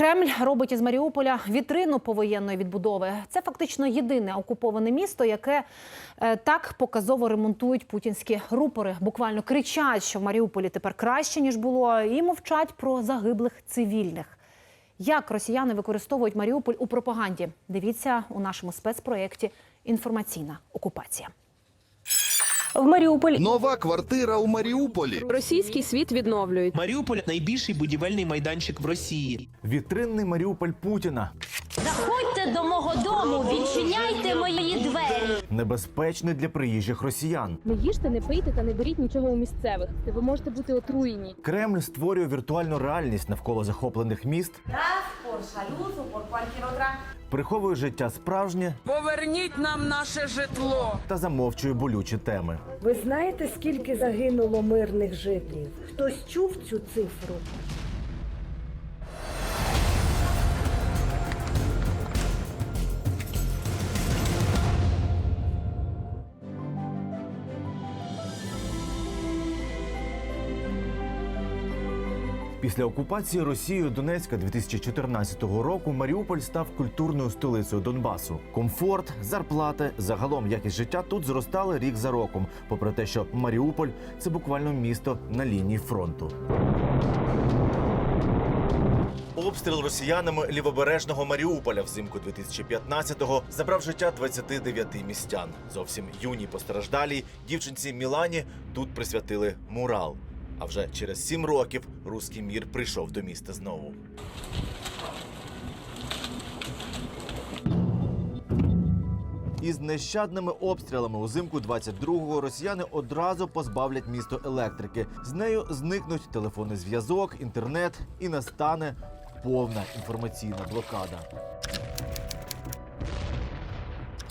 Кремль робить із Маріуполя вітрину повоєнної відбудови. Це фактично єдине окуповане місто, яке е, так показово ремонтують путінські рупори. Буквально кричать, що в Маріуполі тепер краще ніж було, і мовчать про загиблих цивільних. Як росіяни використовують Маріуполь у пропаганді? Дивіться у нашому спецпроєкті Інформаційна окупація. В Маріуполь Нова квартира у Маріуполі. російський світ відновлюють. Маріуполь найбільший будівельний майданчик в Росії. Вітринний Маріуполь Путіна Заходьте до мого дому, відчиняйте мої двері. небезпечний для приїжджих росіян. Не їжте, не пийте та не беріть нічого у місцевих. Ви можете бути отруєні. Кремль створює віртуальну реальність навколо захоплених міст, приховує життя справжнє Поверніть нам наше житло. та замовчує болючі теми. Ви знаєте, скільки загинуло мирних жителів? Хтось чув цю цифру? Після окупації Росією Донецька 2014 року Маріуполь став культурною столицею Донбасу. Комфорт, зарплати, загалом якість життя тут зростали рік за роком, попри те, що Маріуполь це буквально місто на лінії фронту. Обстріл росіянами лівобережного Маріуполя взимку 2015-го забрав життя 29 містян. Зовсім юній постраждалій дівчинці Мілані тут присвятили мурал. А вже через сім років руський мір прийшов до міста знову. Із нещадними обстрілами узимку 22-го росіяни одразу позбавлять місто електрики. З нею зникнуть телефонний зв'язок, інтернет і настане повна інформаційна блокада.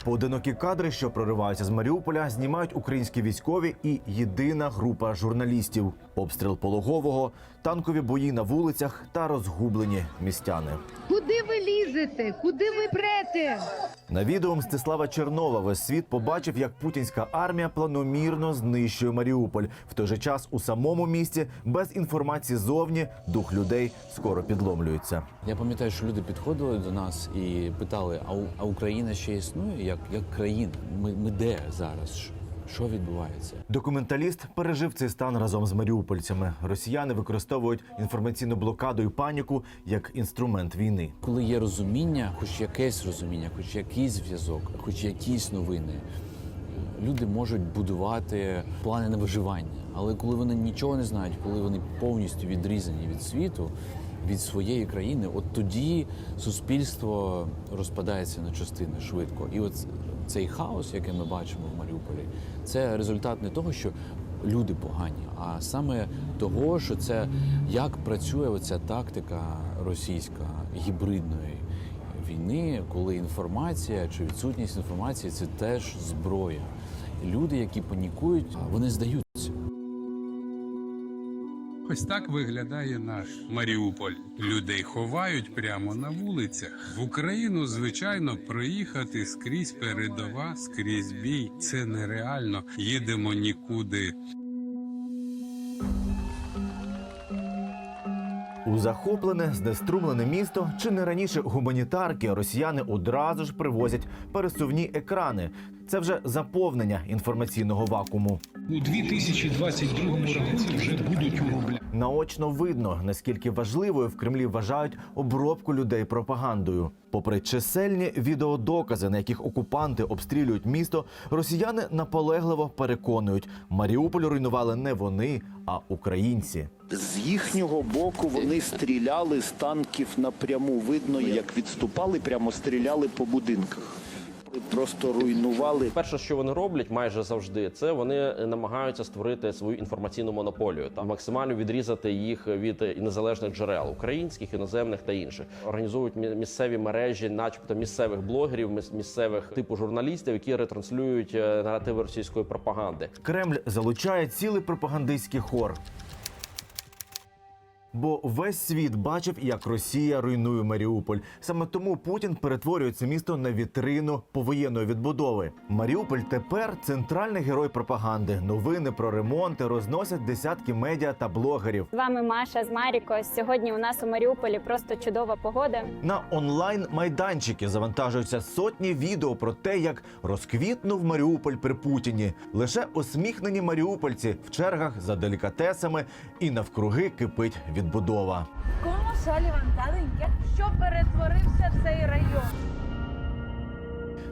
Поодинокі кадри, що прориваються з Маріуполя, знімають українські військові і єдина група журналістів. Обстріл пологового, танкові бої на вулицях та розгублені містяни. Куди лізете? Куди ви прете? На відео Мстислава Чернова весь світ побачив, як путінська армія планомірно знищує Маріуполь. В той же час у самому місті без інформації зовні дух людей скоро підломлюється. Я пам'ятаю, що люди підходили до нас і питали: а, Україна ще існує як, як країна? Ми, ми де зараз? Що- відбувається? Документаліст пережив цей стан разом з маріупольцями. Росіяни використовують інформаційну блокаду і паніку як інструмент війни. Коли є розуміння, хоч якесь розуміння, хоч якийсь зв'язок, хоч якісь новини, люди можуть будувати плани на виживання. Але коли вони нічого не знають, коли вони повністю відрізані від світу, від своєї країни, от тоді суспільство розпадається на частини швидко. І от цей хаос, який ми бачимо в Маріуполі, це результат не того, що люди погані, а саме того, що це як працює оця тактика російська гібридної війни, коли інформація чи відсутність інформації це теж зброя. Люди, які панікують, вони здаються. Ось так виглядає наш Маріуполь. Людей ховають прямо на вулицях. В Україну, звичайно, проїхати скрізь передова, скрізь бій. Це нереально. Їдемо нікуди. У захоплене, знеструмлене місто чи не раніше гуманітарки росіяни одразу ж привозять пересувні екрани. Це вже заповнення інформаційного вакууму. У 2022 році вже будуть уробляти. Наочно видно, наскільки важливою в Кремлі вважають обробку людей пропагандою. Попри чисельні відеодокази, на яких окупанти обстрілюють місто, росіяни наполегливо переконують, Маріуполь руйнували не вони, а українці. З їхнього боку вони стріляли з танків напряму. Видно, як відступали, прямо стріляли по будинках. Просто руйнували. Перше, що вони роблять майже завжди, це вони намагаються створити свою інформаційну монополію та максимально відрізати їх від незалежних джерел українських, іноземних та інших. Організовують місцеві мережі, начебто місцевих блогерів, міс- місцевих типу журналістів, які ретранслюють е, наративи російської пропаганди. Кремль залучає цілий пропагандистський хор. Бо весь світ бачив, як Росія руйнує Маріуполь. Саме тому Путін перетворює це місто на вітрину повоєнної відбудови. Маріуполь тепер центральний герой пропаганди. Новини про ремонти розносять десятки медіа та блогерів. З вами Маша з Маріко. Сьогодні у нас у Маріуполі просто чудова погода. На онлайн майданчики завантажуються сотні відео про те, як розквітнув Маріуполь при Путіні. Лише усміхнені маріупольці в чергах за делікатесами і навкруги кипить відбудова. Кому Саліван що перетворився цей район?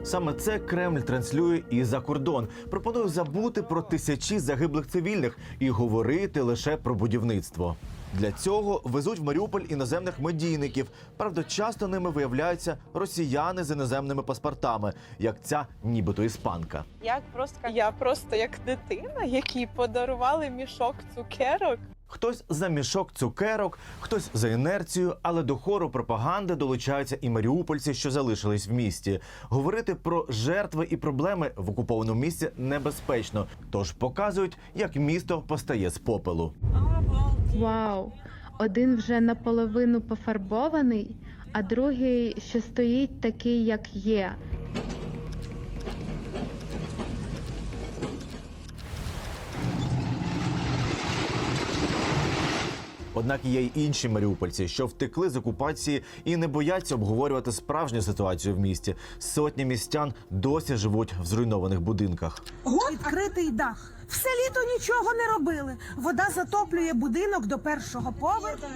Саме це Кремль транслює і за кордон. Пропоную забути про тисячі загиблих цивільних і говорити лише про будівництво. Для цього везуть в Маріуполь іноземних медійників. Правда, часто ними виявляються росіяни з іноземними паспортами, як ця нібито іспанка. Як просто я просто як дитина, якій подарували мішок цукерок. Хтось за мішок цукерок, хтось за інерцію, але до хору пропаганди долучаються і маріупольці, що залишились в місті. Говорити про жертви і проблеми в окупованому місті небезпечно, тож показують, як місто постає з попелу. Вау! Один вже наполовину пофарбований, а другий ще стоїть такий, як є. Однак є й інші маріупольці, що втекли з окупації і не бояться обговорювати справжню ситуацію в місті. Сотні містян досі живуть в зруйнованих будинках. Відкритий дах. Все літо нічого не робили. Вода затоплює будинок до першого поверху.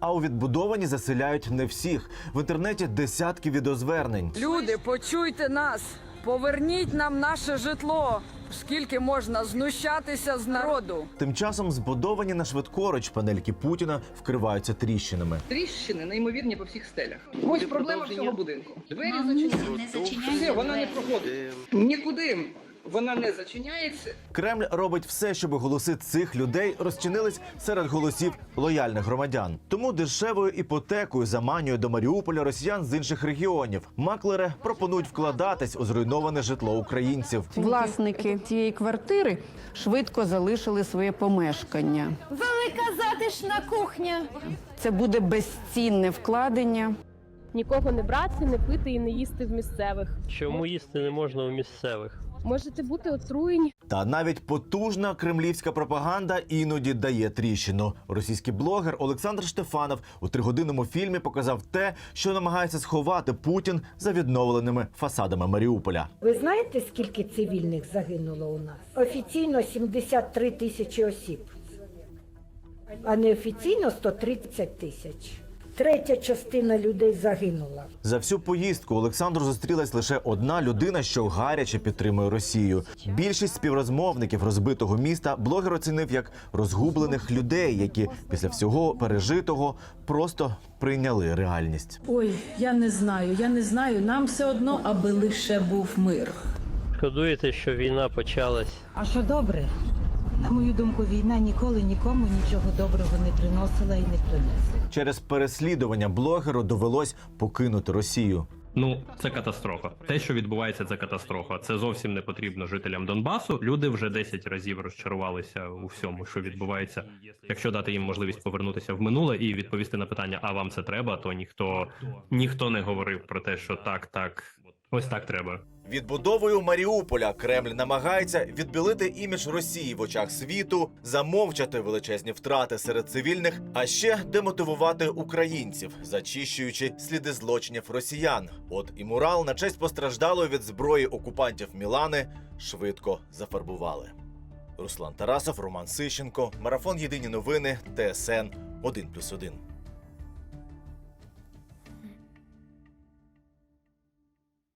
А у відбудовані заселяють не всіх. В інтернеті десятки відеозвернень. Люди, почуйте нас! Поверніть нам наше житло. Скільки можна знущатися з народу? Тим часом збудовані на швидкоруч панельки Путіна вкриваються тріщинами. Тріщини неймовірні по всіх стелях. Ось проблема всього будинку. Двері зачиняються. Все, вона не проходить. Нікуди вона не зачиняється. Кремль робить все, щоб голоси цих людей розчинились серед голосів лояльних громадян. Тому дешевою іпотекою заманює до Маріуполя росіян з інших регіонів. Маклери пропонують вкладатись у зруйноване житло українців. Власники цієї квартири швидко залишили своє помешкання. Велика затишна кухня. Це буде безцінне вкладення. Нікого не брати, не пити і не їсти в місцевих. Чому їсти не можна у місцевих? Можете бути отруєні. Та навіть потужна кремлівська пропаганда іноді дає тріщину. Російський блогер Олександр Штефанов у тригодинному фільмі показав те, що намагається сховати Путін за відновленими фасадами Маріуполя. Ви знаєте, скільки цивільних загинуло у нас? Офіційно 73 тисячі осіб, а неофіційно 130 тисяч. Третя частина людей загинула. За всю поїздку Олександру зустрілась лише одна людина, що гаряче підтримує Росію. Більшість співрозмовників розбитого міста блогер оцінив як розгублених людей, які після всього пережитого просто прийняли реальність. Ой, я не знаю, я не знаю. Нам все одно, аби лише був мир. Шкодуєте, що війна почалась? А що добре? На мою думку, війна ніколи нікому нічого доброго не приносила і не принесе. Через переслідування блогеру довелось покинути Росію. Ну, це катастрофа. Те, що відбувається, це катастрофа. Це зовсім не потрібно жителям Донбасу. Люди вже 10 разів розчарувалися у всьому, що відбувається. Якщо дати їм можливість повернутися в минуле і відповісти на питання, а вам це треба, то ніхто ніхто не говорив про те, що так, так, ось так треба. Відбудовою Маріуполя Кремль намагається відбілити імідж Росії в очах світу, замовчати величезні втрати серед цивільних, а ще демотивувати українців, зачищуючи сліди злочинів росіян. От і мурал на честь постраждалої від зброї окупантів Мілани швидко зафарбували. Руслан Тарасов, Роман Сищенко, марафон Єдині новини, ТСН 1+,1.